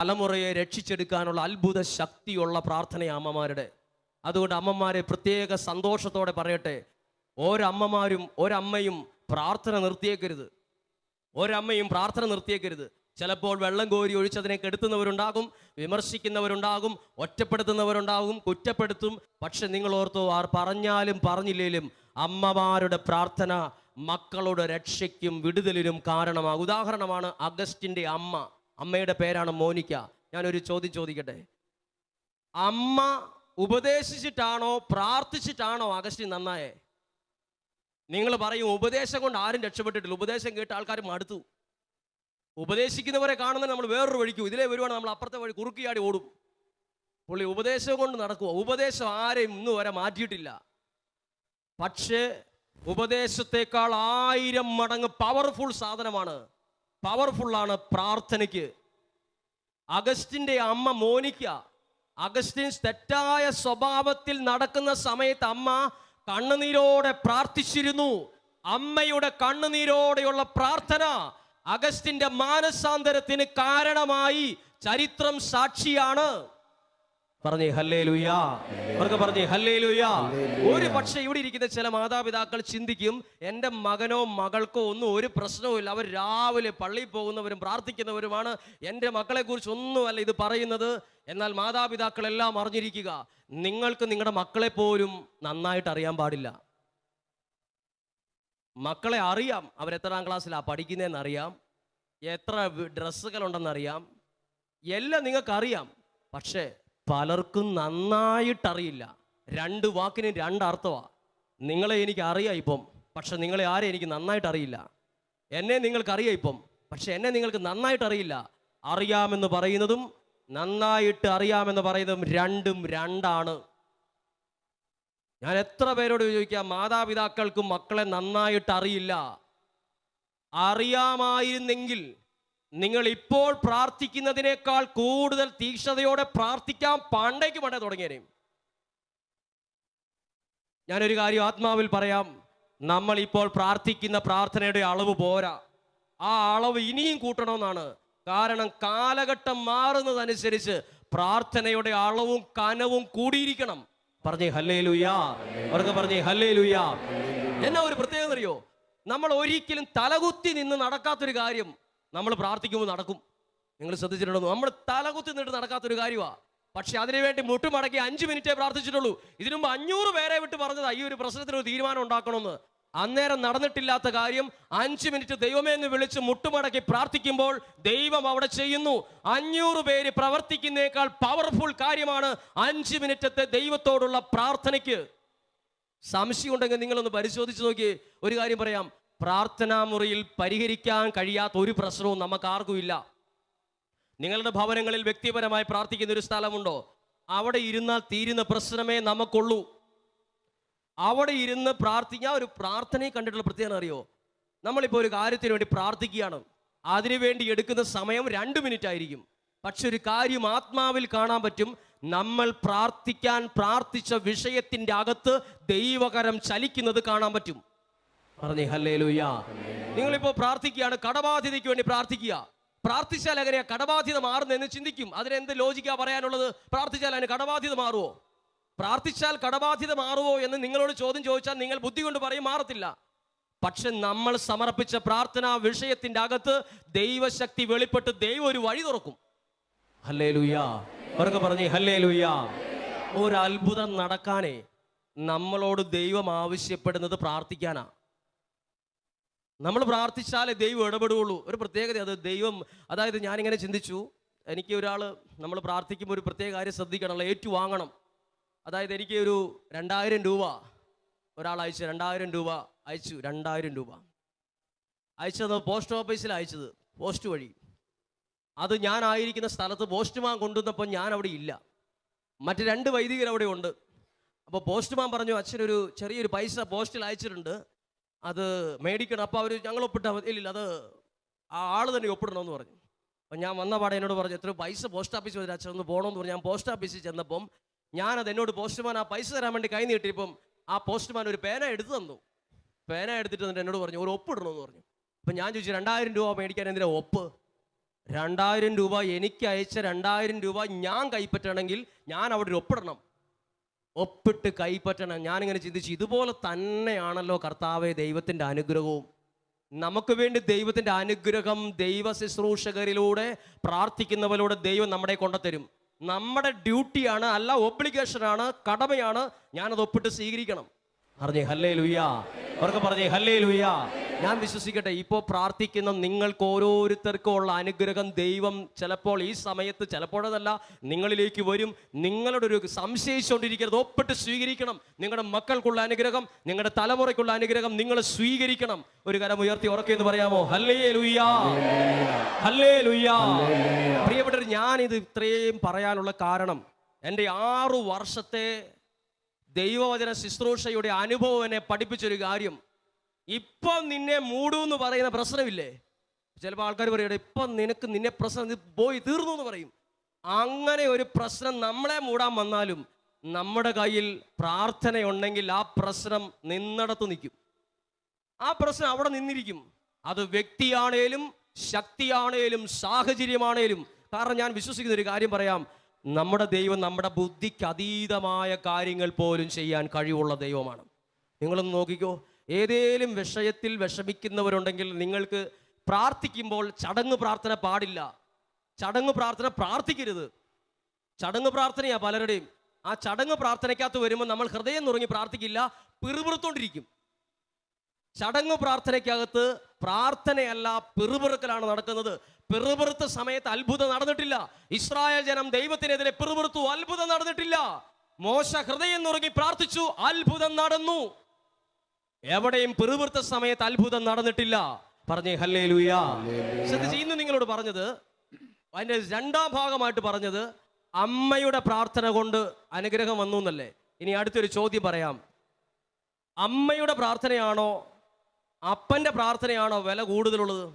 തലമുറയെ രക്ഷിച്ചെടുക്കാനുള്ള അത്ഭുത ശക്തിയുള്ള പ്രാർത്ഥനയാണ് അമ്മമാരുടെ അതുകൊണ്ട് അമ്മമാരെ പ്രത്യേക സന്തോഷത്തോടെ പറയട്ടെ. ഒരമ്മമാരും ഒരമ്മയും പ്രാർത്ഥന നിർത്തിയേക്കരുത്. ഒരമ്മയും പ്രാർത്ഥന നിർത്തിയേക്കരുത്. ചിലപ്പോൾ വെള്ളം കോരി ഒഴിച്ചതിനെ കെടുത്തുന്നവരുണ്ടാകും വിമർശിക്കുന്നവരുണ്ടാകും ഒറ്റപ്പെടുത്തുന്നവരുണ്ടാകും കുറ്റപ്പെടുത്തും. പക്ഷെ നിങ്ങൾ ഓർത്തോ ആർ പറഞ്ഞാലും പറഞ്ഞില്ലേലും അമ്മമാരുടെ പ്രാർത്ഥന മക്കളുടെ രക്ഷയ്ക്കും വിടുതലിനും കാരണമാകും. ഉദാഹരണമാണ് അഗസ്റ്റിന്റെ അമ്മ. അമ്മയുടെ പേരാണ് മോനിക്ക. ഞാനൊരു ചോദ്യം ചോദിക്കട്ടെ? അമ്മ ഉപദേശിച്ചിട്ടാണോ പ്രാർത്ഥിച്ചിട്ടാണോ അഗസ്റ്റിൻ നന്നായേ? നിങ്ങൾ പറയും ഉപദേശം കൊണ്ട് ആരും രക്ഷപ്പെട്ടിട്ടില്ല. ഉപദേശം കേട്ട് ആൾക്കാർ മടുത്തു. ഉപദേശിക്കുന്നവരെ കാണുന്ന നമ്മൾ വേറൊരു വഴിക്കും ഇതിലേ വരുവാണ് നമ്മൾ അപ്പുറത്തെ വഴി കുറുക്കിയാടി ഓടും. പുള്ളി ഉപദേശം കൊണ്ട് നടക്കുക ഉപദേശം ആരെയും ഇന്ന് വരെ മാറ്റിയിട്ടില്ല. പക്ഷേ ഉപദേശത്തെക്കാൾ ആയിരം മടങ്ങ് പവർഫുൾ സാധനമാണ്. പവർഫുള്ളാണ് പ്രാർത്ഥനയ്ക്ക്. അഗസ്റ്റിന്റെ അമ്മ മോനിക്ക അഗസ്റ്റിൻ തെറ്റായ സ്വഭാവത്തിൽ നടക്കുന്ന സമയത്ത് അമ്മ കണ്ണുനീരോടെ പ്രാർത്ഥിച്ചിരുന്നു. അമ്മയുടെ കണ്ണുനീരോടെയുള്ള പ്രാർത്ഥന അഗസ്റ്റിന്റെ മാനസാന്തരത്തിന് കാരണമായി ചരിത്രം സാക്ഷിയാണ്. പറഞ്ഞേ ഹല്ലേ ലുയാ അവർക്ക് പറഞ്ഞേ ഹല്ലേ ലുയാ ഒരു പക്ഷേ ഇവിടെ ഇരിക്കുന്ന ചില മാതാപിതാക്കൾ ചിന്തിക്കും എന്റെ മകനോ മകൾക്കോ ഒന്നും ഒരു പ്രശ്നവുമില്ല അവർ രാവിലെ പള്ളിയിൽ പോകുന്നവരും പ്രാർത്ഥിക്കുന്നവരുമാണ്. എന്റെ മക്കളെ കുറിച്ച് ഒന്നുമല്ല ഇത് പറയുന്നത്. എന്നാൽ മാതാപിതാക്കളെല്ലാം അറിഞ്ഞിരിക്കുക നിങ്ങൾക്ക് നിങ്ങളുടെ മക്കളെ പോലും നന്നായിട്ട് അറിയാൻ പാടില്ല. മക്കളെ അറിയാം. അവരെത്രാം ക്ലാസ്സിലാണ് പഠിക്കുന്നതെന്ന് അറിയാം എത്ര ഡ്രസ്സുകൾ ഉണ്ടെന്നറിയാം എല്ലാം നിങ്ങൾക്ക് അറിയാം പക്ഷേ പലർക്കും നന്നായിട്ടറിയില്ല. രണ്ട് വാക്കിന് രണ്ട് അർത്ഥമാണ് നിങ്ങളെ എനിക്ക് അറിയാം ഇപ്പം പക്ഷെ നിങ്ങളെ ആരെ എനിക്ക് നന്നായിട്ട് അറിയില്ല എന്നെ നിങ്ങൾക്ക് അറിയാം ഇപ്പം പക്ഷെ എന്നെ നിങ്ങൾക്ക് നന്നായിട്ട് അറിയില്ല അറിയാമെന്ന് പറയുന്നതും നന്നായിട്ട് അറിയാമെന്ന് പറയുന്നതും രണ്ടും രണ്ടാണ്. ഞാൻ എത്ര പേരോട് ചോദിക്കാം മാതാപിതാക്കൾക്കും മക്കളെ നന്നായിട്ട് അറിയില്ല അറിയാമായിരുന്നെങ്കിൽ നിങ്ങൾ ഇപ്പോൾ പ്രാർത്ഥിക്കുന്നതിനേക്കാൾ കൂടുതൽ തീക്ഷ്ണതയോടെ പ്രാർത്ഥിക്കാൻ പണ്ടേക്ക് പണ്ടേ തുടങ്ങിയേനെ. ഞാനൊരു കാര്യം ആത്മാവിൽ പറയാം. നമ്മൾ ഇപ്പോൾ പ്രാർത്ഥിക്കുന്ന പ്രാർത്ഥനയുടെ അളവ് പോരാ. ആ അളവ് ഇനിയും കൂട്ടണമെന്നാണ്. കാരണം കാലഘട്ടം മാറുന്നതനുസരിച്ച് പ്രാർത്ഥനയുടെ അളവും കനവും കൂടിയിരിക്കണം. പറഞ്ഞേ ഹല്ലേ ലുയാ അവർക്ക് പറഞ്ഞേ ഹല്ലേ ലുയാ എന്നാ ഒരു പ്രത്യേകത അറിയോ? നമ്മൾ ഒരിക്കലും തലകുത്തി നിന്ന് നടക്കാത്തൊരു കാര്യം നമ്മൾ പ്രാർത്ഥിക്കുമ്പോൾ നടക്കും. നിങ്ങൾ ശ്രദ്ധിച്ചിട്ടുണ്ടോ? നമ്മൾ തലകുത്തി നിന്നിട്ട് നടക്കാത്തൊരു കാര്യമാണ് പക്ഷെ അതിനുവേണ്ടി മുട്ടുമടക്കി അഞ്ച് മിനിറ്റേ പ്രാർത്ഥിച്ചിട്ടുള്ളൂ. ഇതിനു മുമ്പ് അഞ്ഞൂറ് പേരെ വിട്ട് പറഞ്ഞതാ ഈ ഒരു പ്രശ്നത്തിന് ഒരു തീരുമാനം ഉണ്ടാക്കണമെന്ന്. അന്നേരം നടന്നിട്ടില്ലാത്ത കാര്യം അഞ്ച് മിനിറ്റ് ദൈവമേ എന്ന് വിളിച്ച് മുട്ടുമടക്കി പ്രാർത്ഥിക്കുമ്പോൾ ദൈവം അവിടെ ചെയ്യുന്നു. അഞ്ഞൂറ് പേര് പ്രവർത്തിക്കുന്നേക്കാൾ പവർഫുൾ കാര്യമാണ് അഞ്ച് മിനിറ്റത്തെ ദൈവത്തോടുള്ള പ്രാർത്ഥനയ്ക്ക്. സംശയം ഉണ്ടെങ്കിൽ നിങ്ങളൊന്ന് പരിശോധിച്ച് നോക്കി ഒരു കാര്യം പറയാം. പ്രാർത്ഥനാ മുറിയിൽ പരിഹരിക്കാൻ കഴിയാത്ത ഒരു പ്രശ്നവും നമുക്ക് ആർക്കും ഇല്ല നിങ്ങളുടെ ഭവനങ്ങളിൽ വ്യക്തിപരമായി പ്രാർത്ഥിക്കുന്ന ഒരു സ്ഥലമുണ്ടോ? അവിടെ ഇരുന്നാൽ തീരുന്ന പ്രശ്നമേ നമുക്കുള്ളൂ. അവിടെ ഇരുന്ന് പ്രാർത്ഥിക്കാൻ ഒരു പ്രാർത്ഥനയെ കണ്ടിട്ടുള്ള പ്രത്യേകത അറിയോ? നമ്മളിപ്പോൾ ഒരു കാര്യത്തിന് വേണ്ടി പ്രാർത്ഥിക്കുകയാണ്. അതിനുവേണ്ടി എടുക്കുന്ന സമയം രണ്ട് മിനിറ്റ് ആയിരിക്കും പക്ഷെ ഒരു കാര്യം ആത്മാവിൽ കാണാൻ പറ്റും. നമ്മൾ പ്രാർത്ഥിക്കാൻ പ്രാർത്ഥിച്ച വിഷയത്തിന്റെ അകത്ത് ദൈവകരം ചലിക്കുന്നത് കാണാൻ പറ്റും. പറഞ്ഞേ ഹല്ലേ ലുയ്യ നിങ്ങളിപ്പോ പ്രാർത്ഥിക്കുകയാണ് കടബാധ്യതയ്ക്ക് വേണ്ടി പ്രാർത്ഥിക്കുക. പ്രാർത്ഥിച്ചാൽ എങ്ങനെയാ? കടബാധ്യത മാറുന്നതെന്ന് ചിന്തിക്കും. അതിനെന്ത് ലോജിക്കാ പറയാനുള്ളത്? പ്രാർത്ഥിച്ചാൽ അതിന് കടബാധ്യത മാറുമോ പ്രാർത്ഥിച്ചാൽ കടബാധ്യത മാറുമോ എന്ന് നിങ്ങളോട് ചോദ്യം ചോദിച്ചാൽ നിങ്ങൾ ബുദ്ധി കൊണ്ട് പറയും മാറത്തില്ല. പക്ഷെ നമ്മൾ സമർപ്പിച്ച പ്രാർത്ഥനാ വിഷയത്തിന്റെ അകത്ത് ദൈവശക്തി വെളിപ്പെട്ട് ദൈവം ഒരു വഴി തുറക്കും. ഹല്ലേ ലുയ്യ പറഞ്ഞു ഹല്ലേ ലുയ്യ ഒരു അത്ഭുതം നടക്കാനേ നമ്മളോട് ദൈവം ആവശ്യപ്പെടുന്നത് പ്രാർത്ഥിക്കാനാ. നമ്മൾ പ്രാർത്ഥിച്ചാലേ ദൈവം ഇടപെടുകയുള്ളൂ. ഒരു പ്രത്യേകത അത് ദൈവം അതായത് ഞാനിങ്ങനെ ചിന്തിച്ചു എനിക്ക് ഒരാൾ നമ്മൾ പ്രാർത്ഥിക്കുമ്പോൾ ഒരു പ്രത്യേക കാര്യം ശ്രദ്ധിക്കണം ഏറ്റുവാങ്ങണം. അതായത് എനിക്ക് ഒരു രണ്ടായിരം രൂപ ഒരാൾ അയച്ചു രണ്ടായിരം രൂപ അയച്ചു രണ്ടായിരം രൂപ. അയച്ചത് പോസ്റ്റ് ഓഫീസിൽ അയച്ചത് പോസ്റ്റ് വഴി. അത് ഞാനായിരിക്കുന്ന സ്ഥലത്ത് പോസ്റ്റ്മാൻ കൊണ്ടുവന്നപ്പോൾ ഞാൻ അവിടെ ഇല്ല. മറ്റ് രണ്ട് വൈദികർ അവിടെ ഉണ്ട്. അപ്പോൾ പോസ്റ്റ്മാൻ പറഞ്ഞു അച്ഛനൊരു ചെറിയൊരു പൈസ പോസ്റ്റിൽ അയച്ചിട്ടുണ്ട്. അത് മേടിക്കണം. അപ്പോൾ അവർ ഞങ്ങൾ ഒപ്പിട്ട ഇല്ലില്ല അത് ആ ആൾ തന്നെ ഒപ്പിടണമെന്ന് പറഞ്ഞു. അപ്പം ഞാൻ വന്ന പാടെ എന്നോട് പറഞ്ഞു എത്ര പൈസ പോസ്റ്റ് ഓഫീസ് വരെ അച്ഛൻ ഒന്ന് പോകണമെന്ന് പറഞ്ഞു. ഞാൻ പോസ്റ്റ് ഓഫീസിൽ ചെന്നപ്പം ഞാനത് എന്നോട് പോസ്റ്റ്മാൻ ആ പൈസ തരാൻ വേണ്ടി കൈ നീട്ടിയപ്പം ആ പോസ്റ്റ്മാൻ ഒരു പേന എടുത്തു തന്നു. പേന എടുത്തിട്ട് തന്നിട്ട് എന്നോട് പറഞ്ഞു ഒരു ഒപ്പിടണമെന്ന് പറഞ്ഞു. അപ്പം ഞാൻ ചോദിച്ചു രണ്ടായിരം രൂപ മേടിക്കാൻ എന്തിനാ ഒപ്പ്? രണ്ടായിരം രൂപ എനിക്ക് അയച്ച രണ്ടായിരം രൂപ ഞാൻ കൈപ്പറ്റണമെങ്കിൽ ഞാൻ അവിടെ ഒപ്പിടണം. ഒപ്പിട്ട് കൈപ്പറ്റണം. ഞാനിങ്ങനെ ചിന്തിച്ചു ഇതുപോലെ തന്നെയാണല്ലോ കർത്താവെ ദൈവത്തിന്റെ അനുഗ്രഹവും. നമുക്ക് വേണ്ടി ദൈവത്തിന്റെ അനുഗ്രഹം ദൈവ ശുശ്രൂഷകരിലൂടെ പ്രാർത്ഥിക്കുന്നവരിലൂടെ ദൈവം നമ്മുടെ കൊണ്ടുത്തരും നമ്മുടെ ഡ്യൂട്ടിയാണ് അല്ല ഒബ്ലിഗേഷനാണ് കടമയാണ് ഞാനത് ഒപ്പിട്ട് സ്വീകരിക്കണം. പറഞ്ഞേ ഹല്ലേ ലുയ്യ അവർക്ക് പറഞ്ഞേ ഹല്ലേ ലുയ്യ ഞാൻ വിശ്വസിക്കട്ടെ ഇപ്പോൾ പ്രാർത്ഥിക്കുന്ന നിങ്ങൾക്ക് ഓരോരുത്തർക്കും ഉള്ള അനുഗ്രഹം ദൈവം ചിലപ്പോൾ ഈ സമയത്ത് ചിലപ്പോഴതല്ല നിങ്ങളിലേക്ക് വരും. നിങ്ങളുടെ ഒരു സംശയിച്ചുകൊണ്ടിരിക്കരുത്. ഒപ്പിട്ട് സ്വീകരിക്കണം. നിങ്ങളുടെ മക്കൾക്കുള്ള അനുഗ്രഹം നിങ്ങളുടെ തലമുറയ്ക്കുള്ള അനുഗ്രഹം നിങ്ങൾ സ്വീകരിക്കണം. ഒരു കരം ഉയർത്തി ഉറക്കെ എന്ന് പറയാമോ? ഹല്ലേ ലുയ്യാ ഹല്ലേ ലുയ്യാ പ്രിയപ്പെട്ടവർ ഞാനിത് ഇത്രയും പറയാനുള്ള കാരണം എന്റെ ആറു വർഷത്തെ ദൈവവചന ശുശ്രൂഷയുടെ അനുഭവം എന്നെ പഠിപ്പിച്ചൊരു കാര്യം. ഇപ്പം നിന്നെ മൂടൂ എന്ന് പറയുന്ന പ്രശ്നമില്ലേ? ചിലപ്പോൾ ആൾക്കാർ പറയട്ടെ ഇപ്പൊ നിനക്ക് നിന്നെ പ്രശ്നം പോയി തീർന്നു എന്ന് പറയും. അങ്ങനെ ഒരു പ്രശ്നം നമ്മളെ മൂടാൻ വന്നാലും നമ്മുടെ കയ്യിൽ പ്രാർത്ഥനയുണ്ടെങ്കിൽ ആ പ്രശ്നം നിന്നിടത്ത് നിൽക്കും. ആ പ്രശ്നം അവിടെ നിന്നിരിക്കും. അത് വ്യക്തിയാണേലും ശക്തിയാണേലും സാഹചര്യമാണേലും. കാരണം ഞാൻ വിശ്വസിക്കുന്ന ഒരു കാര്യം പറയാം. നമ്മുടെ ദൈവം നമ്മുടെ ബുദ്ധിക്ക് അതീതമായ കാര്യങ്ങൾ പോലും ചെയ്യാൻ കഴിവുള്ള ദൈവമാണ്. നിങ്ങളൊന്ന് നോക്കിക്കോ. ഏതേലും വിഷയത്തിൽ വിഷമിക്കുന്നവരുണ്ടെങ്കിൽ നിങ്ങൾക്ക് പ്രാർത്ഥിക്കുമ്പോൾ ചടങ്ങ് പ്രാർത്ഥന പാടില്ല. ചടങ്ങ് പ്രാർത്ഥന പ്രാർത്ഥിക്കരുത്. ചടങ്ങ് പ്രാർത്ഥനയാ പലരുടെയും. ആ ചടങ്ങ് പ്രാർത്ഥനയ്ക്കകത്ത് വരുമ്പോൾ നമ്മൾ ഹൃദയം നുറങ്ങി പ്രാർത്ഥിക്കില്ല പിറുപിറുത്തോണ്ടിരിക്കും. ചടങ്ങ് പ്രാർത്ഥനയ്ക്കകത്ത് പ്രാർത്ഥനയല്ല പിറുപിറുക്കലാണ് നടക്കുന്നത്. പിറുപിറുത്ത സമയത്ത് അത്ഭുതം നടന്നിട്ടില്ല. ഇസ്രായേൽ ജനം ദൈവത്തിനെതിരെ പിറുപിറുത്തു അത്ഭുതം നടന്നിട്ടില്ല. മോശ ഹൃദയം നുറങ്ങി പ്രാർത്ഥിച്ചു അത്ഭുതം നടന്നു. എവിടെയും പിറുപിറുത്ത സമയത്ത് അത്ഭുതം നടന്നിട്ടില്ല. പറഞ്ഞേ ഹല്ലേ ലൂയാ ശ്രദ്ധിച്ച് ഇന്ന് നിങ്ങളോട് പറഞ്ഞത് അതിന്റെ രണ്ടാം ഭാഗമായിട്ട് പറഞ്ഞത് അമ്മയുടെ പ്രാർത്ഥന കൊണ്ട് അനുഗ്രഹം വന്നു എന്നല്ലേ? ഇനി അടുത്തൊരു ചോദ്യം പറയാം. അമ്മയുടെ പ്രാർത്ഥനയാണോ അപ്പന്റെ പ്രാർത്ഥനയാണോ വില കൂടുതലുള്ളത്?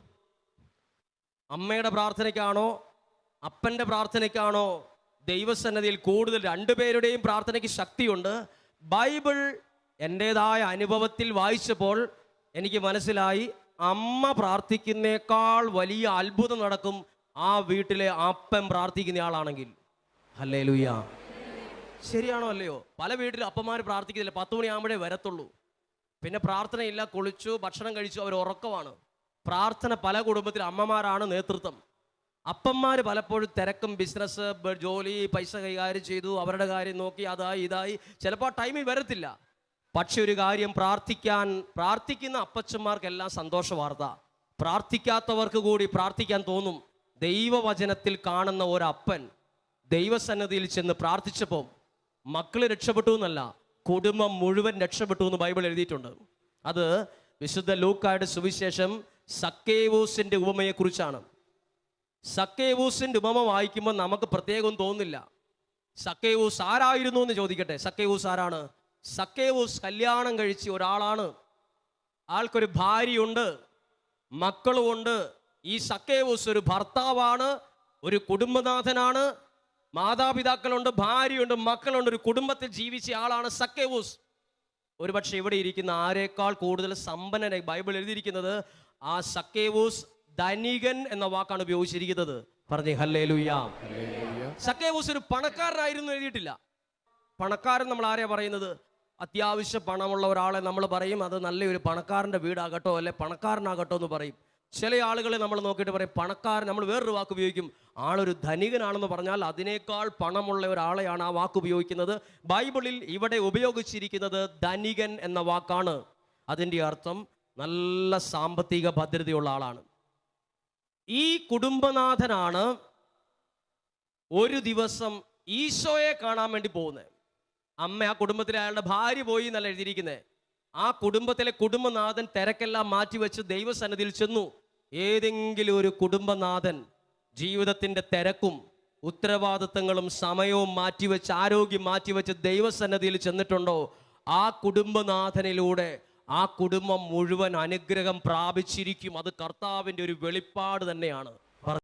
അമ്മയുടെ പ്രാർത്ഥനയ്ക്കാണോ അപ്പന്റെ പ്രാർത്ഥനയ്ക്കാണോ ദൈവസന്നതിയിൽ കൂടുതൽ? രണ്ടുപേരുടെയും പ്രാർത്ഥനയ്ക്ക് ശക്തിയുണ്ട്. ബൈബിൾ എന്റെതായ അനുഭവത്തിൽ വായിച്ചപ്പോൾ എനിക്ക് മനസ്സിലായി അമ്മ പ്രാർത്ഥിക്കുന്നേക്കാൾ വലിയ അത്ഭുതം നടക്കും ആ വീട്ടിലെ അപ്പൻ പ്രാർത്ഥിക്കുന്ന ആളാണെങ്കിൽ അല്ലേ ലുയ്യ ശരിയാണോ അല്ലയോ? പല വീട്ടിലും അപ്പന്മാർ പ്രാർത്ഥിക്കുന്നില്ല. പത്ത് മണിയാകുമ്പോഴേ വരത്തുള്ളൂ. പിന്നെ പ്രാർത്ഥനയില്ല കുളിച്ചു ഭക്ഷണം കഴിച്ചു അവർ ഉറക്കമാണ്. പ്രാർത്ഥന പല കുടുംബത്തിൽ അമ്മമാരാണ് നേതൃത്വം. അപ്പന്മാർ പലപ്പോഴും തിരക്കും ബിസിനസ് ജോലി പൈസ കൈകാര്യം ചെയ്തു അവരുടെ കാര്യം നോക്കി അതായി ഇതായി. ചിലപ്പോൾ ആ ടൈമിൽ വരത്തില്ല. പക്ഷെ ഒരു കാര്യം പ്രാർത്ഥിക്കാൻ പ്രാർത്ഥിക്കുന്ന അപ്പച്ചന്മാർക്കെല്ലാം സന്തോഷ വാർത്ത. പ്രാർത്ഥിക്കാത്തവർക്ക് കൂടി പ്രാർത്ഥിക്കാൻ തോന്നും ദൈവവചനത്തിൽ കാണുന്ന ഒരപ്പൻ ദൈവസന്നദ്ധിയിൽ ചെന്ന് പ്രാർത്ഥിച്ചപ്പോൾ മക്കൾ രക്ഷപ്പെട്ടു എന്നല്ല കുടുംബം മുഴുവൻ രക്ഷപ്പെട്ടു എന്ന് ബൈബിൾ എഴുതിയിട്ടുണ്ട്. അത് വിശുദ്ധ ലൂക്കായുടെ സുവിശേഷം സക്കേവൂസിന്റെ ഉപമയെക്കുറിച്ചാണ്. സക്കേവൂസിന്റെ ഉപമ വായിക്കുമ്പോൾ നമുക്ക് പ്രത്യേകം തോന്നില്ല. സക്കേവൂസ് ആരായിരുന്നു എന്ന് ചോദിക്കട്ടെ? സക്കേവൂസ് ആരാണ്? സക്കേവൂസ് കല്യാണം കഴിച്ച ഒരാളാണ്. ആൾക്കൊരു ഭാര്യയുണ്ട് മക്കളുമുണ്ട്. ഈ സക്കേവൂസ് ഒരു ഭർത്താവാണ് ഒരു കുടുംബനാഥനാണ്. മാതാപിതാക്കളുണ്ട് ഭാര്യയുണ്ട് മക്കളുണ്ട് ഒരു കുടുംബത്തിൽ ജീവിച്ച ആളാണ് സക്കേവൂസ്. ഒരുപക്ഷെ ഇവിടെ ഇരിക്കുന്ന ആരേക്കാൾ കൂടുതൽ സമ്പന്നനായി ബൈബിൾ എഴുതിയിരിക്കുന്നത് ആ സക്കേവൂസ് ധനികൻ എന്ന വാക്കാണ് ഉപയോഗിച്ചിരിക്കുന്നത്. പറഞ്ഞു ഹല്ലേ സക്കേവൂസ് ഒരു പണക്കാരനായിരുന്നു എഴുതിയിട്ടില്ല. പണക്കാരൻ നമ്മൾ ആരെയാ പറയുന്നത്? അത്യാവശ്യ പണമുള്ള ഒരാളെ നമ്മൾ പറയും അത് നല്ലൊരു പണക്കാരന്റെ വീടാകട്ടോ അല്ലെ പണക്കാരനാകട്ടോ എന്ന് പറയും. ചില ആളുകളെ നമ്മൾ നോക്കിയിട്ട് പറയും പണക്കാരൻ നമ്മൾ വേറൊരു വാക്ക് ഉപയോഗിക്കും. ആളൊരു ധനികനാണെന്ന് പറഞ്ഞാൽ അതിനേക്കാൾ പണമുള്ള ഒരാളെയാണ് ആ വാക്ക് ഉപയോഗിക്കുന്നത്. ബൈബിളിൽ ഇവിടെ ഉപയോഗിച്ചിരിക്കുന്നത് ധനികൻ എന്ന വാക്കാണ്. അതിന്റെ അർത്ഥം നല്ല സാമ്പത്തിക ഭദ്രതയുള്ള ആളാണ്. ഈ കുടുംബനാഥനാണ് ഒരു ദിവസം ഈശോയെ കാണാൻ വേണ്ടി പോകുന്നത്. അമ്മ ആ കുടുംബത്തിലെ അയാളുടെ ഭാര്യ പോയി എന്നല്ല എഴുതിയിരിക്കുന്നത് ആ കുടുംബത്തിലെ കുടുംബനാഥൻ തിരക്കെല്ലാം മാറ്റിവെച്ച് ദൈവസന്നിധിയിൽ ചെന്നു. ഏതെങ്കിലും ഒരു കുടുംബനാഥൻ ജീവിതത്തിന്റെ തിരക്കും ഉത്തരവാദിത്തങ്ങളും സമയവും മാറ്റിവെച്ച് ആരോഗ്യം മാറ്റിവെച്ച് ദൈവസന്നദ്ധിയിൽ ചെന്നിട്ടുണ്ടോ? ആ കുടുംബനാഥനിലൂടെ ആ കുടുംബം മുഴുവൻ അനുഗ്രഹം പ്രാപിച്ചിരിക്കും. അത് കർത്താവിന്റെ ഒരു വെളിപ്പാട് തന്നെയാണ്.